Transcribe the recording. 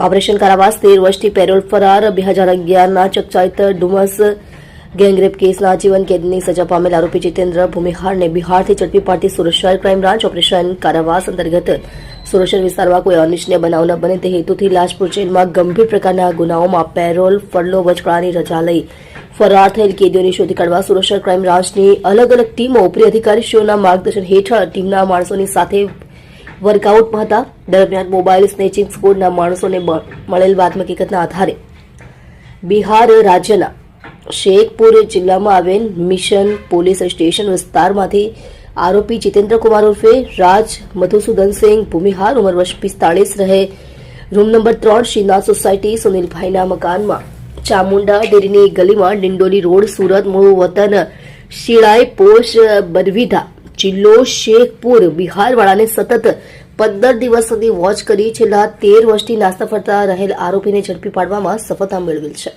Operation કારાવાસ તેર વર્ષથી parole ફરાર. બે હજાર અગિયારના ચકચાઈત ડુમસ ગેંગરેપ કેસના જીવન કેદની સજા પામેલ આરોપી જીતેન્દ્ર ભૂમિહારને બિહારથી ઝડપી પાડતી શહેર ક્રાઇમ બ્રાન્ચ ઓપરેશન કારાવાસ અંતર્ગત શહેર વિસ્તારમાં કોઈ અનિચ્છનીય બનાવ ન બને તે હેતુથી લાજપુર જેલમાં ગંભીર પ્રકારના ગુનાઓમાં પેરોલ ફરલો વચગાળાની રજા લઈ ફરાર થયેલ કેદીઓની શોધી કાઢવા સુરત ક્રાઇમ બ્રાન્ચની અલગ અલગ ટીમો ઉપરી અધિકારીશ્રીઓના માર્ગદર્શન હેઠળ ટીમના માણસોની સાથે વર્કઆઉટમાં હતા. દરમિયાન મોબાઈલ સ્નેચિંગ સ્કોડના માણસોને મળેલ બાતમી હકીકતના આધારે બિહાર રાજ્યના શેખપુર જિલ્લામાં આવેલ મિશન પોલીસ સ્ટેશન વિસ્તારમાંથી આરોપી જીતેન્દ્રકુમાર ઉર્ફે રાજ મધુસૂદન સિંઘ ભૂમિહાર ઉંમર વર્ષ પિસ્તાળીસ રહે. રૂમ નંબર ત્રણ શ્રીનાથ સોસાયટી સુનિલભાઈના મકાનમાં ચામુંડા ડેરીની ગલીમાં ડિંડોલી રોડ સુરત મૂળ વતન શિળાઈ પોશ બરવીધા જિલ્લો શેખપુર. બિહારવાળાને સતત પંદર દિવસ સુધી વોચ કરી છેલ્લા તેર વર્ષથી નાસ્તા ફરતા રહેલ આરોપીને ઝડપી પાડવામાં સફળતા મેળવેલ છે.